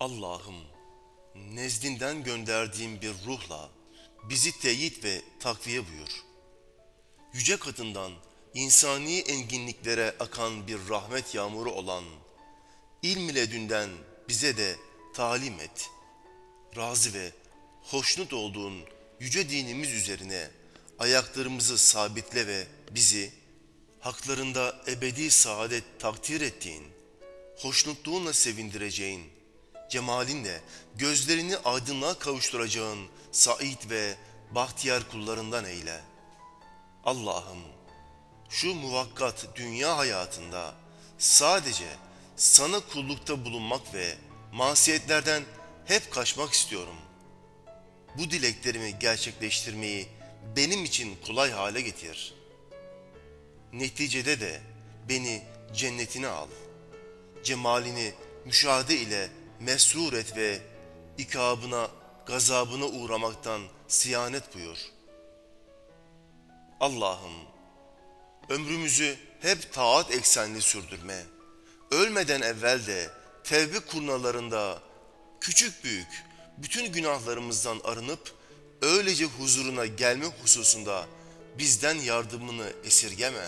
Allah'ım nezdinden gönderdiğin bir ruhla bizi teyit ve takviye buyur. Yüce katından insani enginliklere akan bir rahmet yağmuru olan ilm ile dünden bize de talim et. Razı ve hoşnut olduğun yüce dinimiz üzerine ayaklarımızı sabitle ve bizi haklarında ebedi saadet takdir ettiğin, hoşnutluğunla sevindireceğin, cemalinle gözlerini aydınlığa kavuşturacağın sait ve bahtiyar kullarından eyle. Allah'ım şu muvakkat dünya hayatında sadece sana kullukta bulunmak ve masiyetlerden hep kaçmak istiyorum. Bu dileklerimi gerçekleştirmeyi benim için kolay hale getir. Neticede de beni cennetine al. Cemalini müşahede ile mesrur et ve ikabına, gazabına uğramaktan siyanet buyur. Allah'ım ömrümüzü hep taat eksenli sürdürme. Ölmeden evvel de tevbe kurnalarında küçük büyük bütün günahlarımızdan arınıp öylece huzuruna gelme hususunda bizden yardımını esirgeme.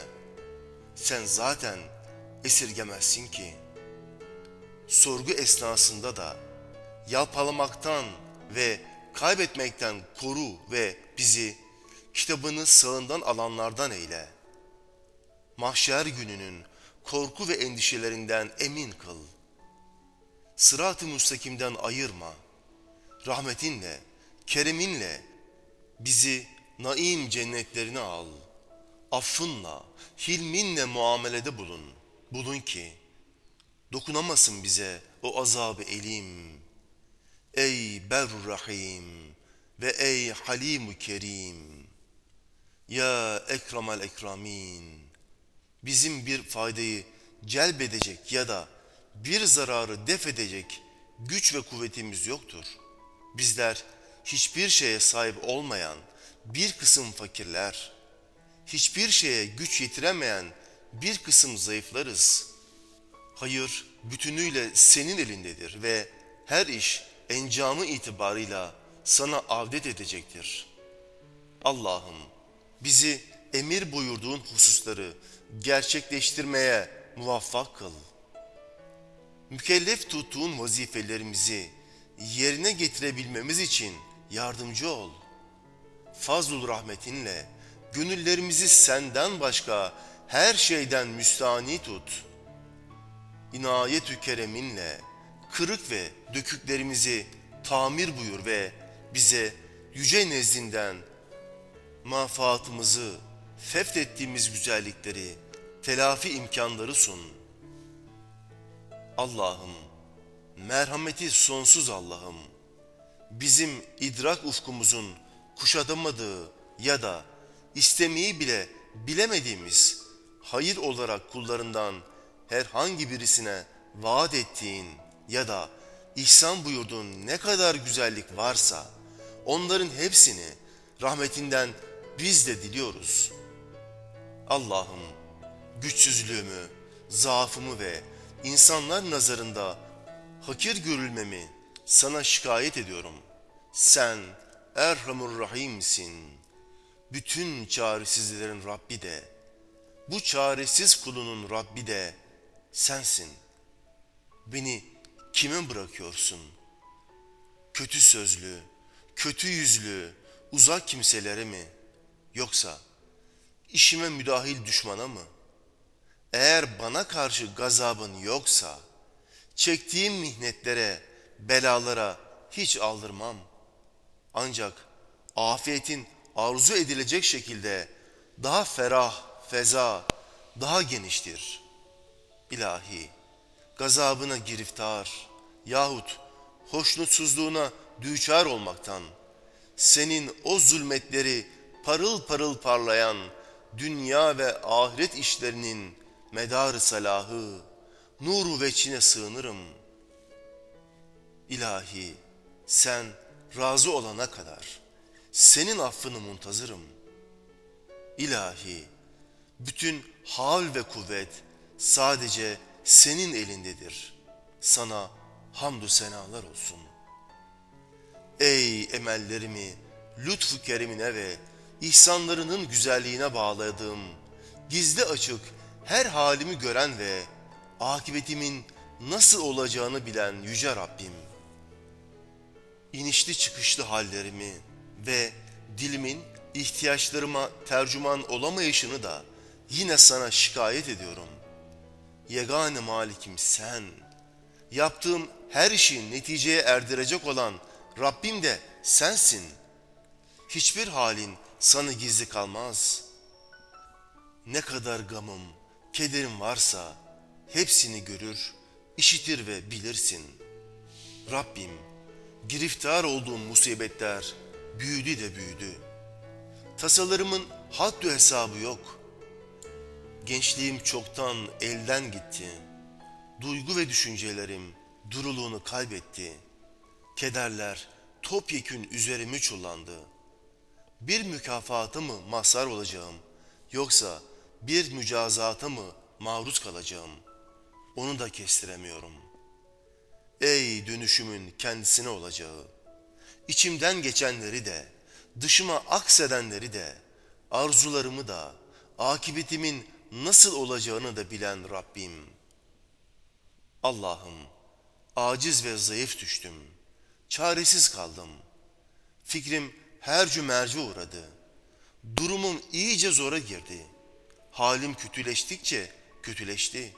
Sen zaten esirgemezsin ki. Sorgu esnasında da yalpalamaktan ve kaybetmekten koru ve bizi kitabını sağından alanlardan eyle. Mahşer gününün korku ve endişelerinden emin kıl. Sırat-ı müstakimden ayırma. Rahmetinle, kereminle bizi naim cennetlerine al. Affınla, hilminle muamelede bulun. Bulun ki dokunamasın bize o azabı elim. Ey Berru Rahim ve ey Halimu Kerim. Ya Ekremel Ekramin. Bizim bir faydayı celbedecek ya da bir zararı def edecek güç ve kuvvetimiz yoktur. Bizler hiçbir şeye sahip olmayan bir kısım fakirler, hiçbir şeye güç yetiremeyen bir kısım zayıflarız. Hayır bütünüyle senin elindedir ve her iş encamı itibarıyla sana avdet edecektir. Allah'ım bizi emir buyurduğun hususları gerçekleştirmeye muvaffak kıl. Mükellef tuttuğun vazifelerimizi yerine getirebilmemiz için yardımcı ol. Fazlul rahmetinle gönüllerimizi senden başka her şeyden müstani tut. İnayetü kereminle kırık ve döküklerimizi tamir buyur ve bize yüce nezdinden mafaatımızı, fethettiğimiz güzellikleri, telafi imkanları sun. Allah'ım, merhameti sonsuz Allah'ım, bizim idrak ufkumuzun kuşatamadığı ya da istemeyi bile bilemediğimiz hayır olarak kullarından herhangi birisine vaat ettiğin ya da ihsan buyurduğun ne kadar güzellik varsa onların hepsini rahmetinden biz de diliyoruz. Allah'ım güçsüzlüğümü, zaafımı ve insanlar nazarında hakir görülmemi sana şikayet ediyorum. Sen Erhamur Rahim'sin. Bütün çaresizlerin Rabbi de, bu çaresiz kulunun Rabbi de sensin. Beni kime bırakıyorsun? Kötü sözlü, kötü yüzlü, uzak kimselere mi? Yoksa işime müdahil düşmana mı? Eğer bana karşı gazabın yoksa, çektiğim mihnetlere, belalara hiç aldırmam. Ancak afiyetin arzu edilecek şekilde daha ferah, feza, daha geniştir. İlahi, gazabına giriftar yahut hoşnutsuzluğuna düçar olmaktan, senin o zulmetleri parıl parıl parlayan dünya ve ahiret işlerinin medarı salahı, nuru veçine sığınırım. İlahi, sen razı olana kadar senin affını muntazırım. İlahi, bütün hal ve kuvvet sadece senin elindedir. Sana hamdü senalar olsun. Ey emellerimi lütfu kerimine ve ihsanlarının güzelliğine bağladığım, gizli açık her halimi gören ve akıbetimin nasıl olacağını bilen Yüce Rabbim. İnişli çıkışlı hallerimi ve dilimin ihtiyaçlarıma tercüman olamayışını da yine sana şikayet ediyorum. Yegane malikim sen. Yaptığım her işi neticeye erdirecek olan Rabbim de sensin. Hiçbir halin sana gizli kalmaz. Ne kadar gamım, kederim varsa hepsini görür, işitir ve bilirsin. Rabbim, giriftar olduğum musibetler büyüdü de büyüdü. Tasalarımın haddü hesabı yok. Gençliğim çoktan elden gitti. Duygu ve düşüncelerim duruluğunu kaybetti. Kederler topyekün üzerimi çullandı. Bir mükafata mı mazhar olacağım yoksa bir mücazata mı maruz kalacağım? Onu da kestiremiyorum. Ey dönüşümün kendisine olacağı, içimden geçenleri de, dışıma aksedenleri de, arzularımı da, akıbetimin nasıl olacağını da bilen Rabbim. Allah'ım, aciz ve zayıf düştüm. Çaresiz kaldım. Fikrim her cümerce uğradı. Durumum iyice zora girdi. Halim kötüleştikçe kötüleşti.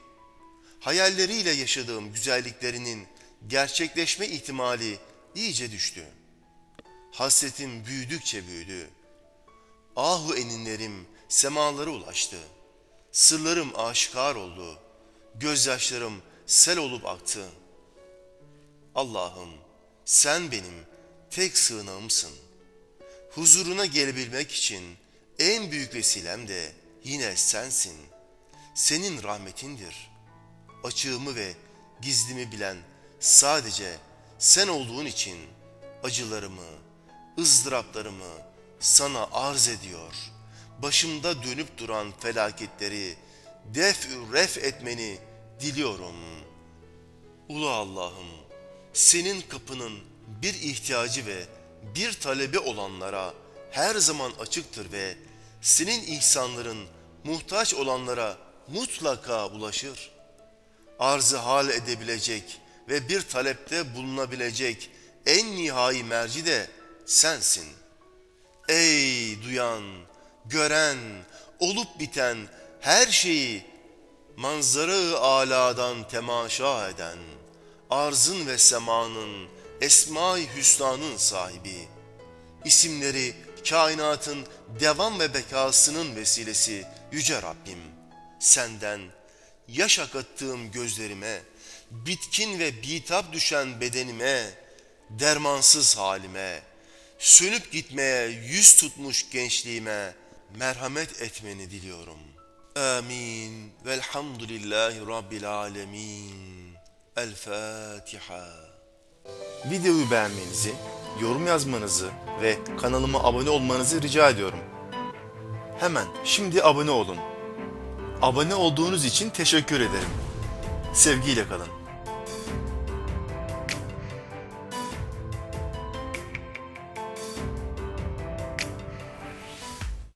Hayalleriyle yaşadığım güzelliklerinin gerçekleşme ihtimali iyice düştü. Hasretim büyüdükçe büyüdü. Ahu eninlerim semalara ulaştı. Sırlarım aşikar oldu. Gözyaşlarım sel olup aktı. Allah'ım sen benim tek sığınağımsın. Huzuruna gelebilmek için en büyük vesilem de yine sensin. Senin rahmetindir. Açığımı ve gizlimi bilen sadece sen olduğun için acılarımı, ızdıraplarımı sana arz ediyor. Başımda dönüp duran felaketleri def ref etmeni diliyorum. Ulu Allah'ım, senin kapının bir ihtiyacı ve bir talebi olanlara her zaman açıktır ve senin ihsanların muhtaç olanlara mutlaka ulaşır. Arzı hal edebilecek ve bir talepte bulunabilecek en nihai merci de sensin. Ey duyan, gören, olup biten her şeyi manzara-ı aladan temaşa eden, arzın ve semanın, esma-i hüsnanın sahibi, isimleri kainatın devam ve bekasının vesilesi Yüce Rabbim, senden yaş akıttığım gözlerime, bitkin ve bitap düşen bedenime, dermansız halime, sönüp gitmeye yüz tutmuş gençliğime merhamet etmeni diliyorum. Amin. Velhamdülillahi Rabbil alemin. El Fatiha. Videoyu beğenmenizi, yorum yazmanızı ve kanalıma abone olmanızı rica ediyorum. Hemen şimdi abone olun. Abone olduğunuz için teşekkür ederim. Sevgiyle kalın.